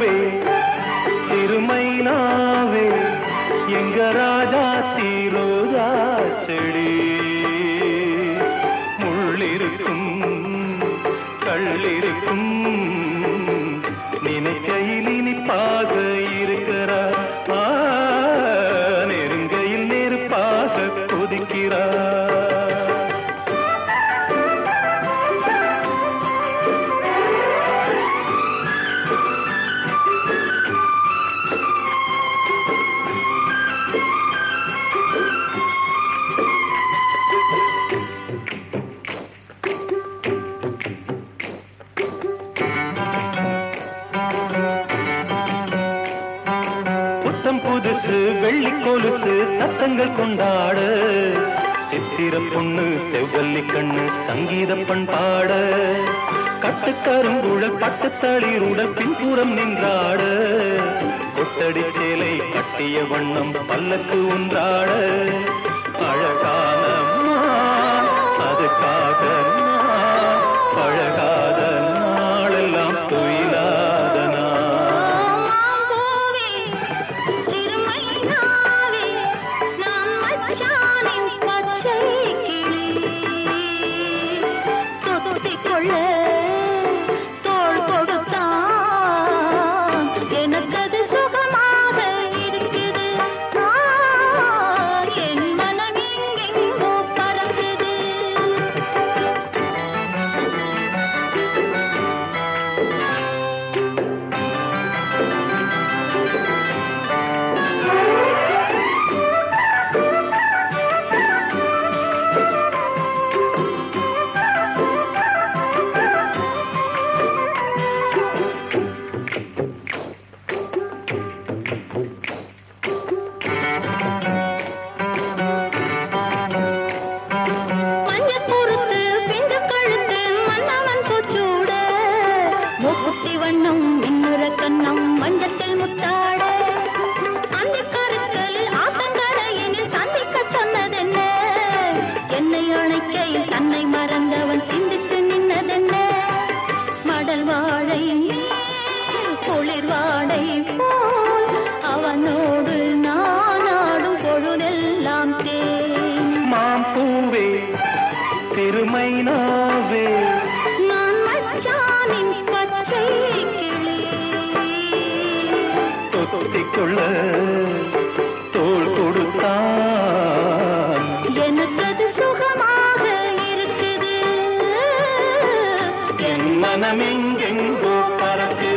பூவே சிறுமைனாவே எங்க ராஜா தீரோதா செடி முள்ளிருக்கும் கள்ளிருக்கும் நினைக்க புத்தம் வெள்ளி கொலுசு சத்தங்கள் கொண்டாட. சித்திர பொண்ணு செவ்வல்லி கண்ணு சங்கீத பண்பாட கட்டுக்கருங்குழல் பட்டுத்தளிருடல் பின்புறம் நின்றாட. கொட்டடி சேலை கட்டிய வண்ணம் பல்லக்கு ஒன்றாட அழகான அதுக்காக கண்ணம் மஞ்சத்தில் முத்தாட. அந்த கருக்களில் ஆத்தங்கரையினில் சந்திக்க சொன்னதென்ன? என்னை அணைக்கையில் தன்னை மறந்தவன் சிந்திச்சு நின்னதென்ன? மடல் வாழை குளிர் வாடை அவனோடு நான் ஆடும் பொழுதெல்லாம் தேன். சிறுமை நாவே. நான் மச்சானின் சொல்ல தோல் கொடுத்தான். எனக்கது சுகமாக இருக்குது. என் மனமெங்கெங்கோ பறக்கு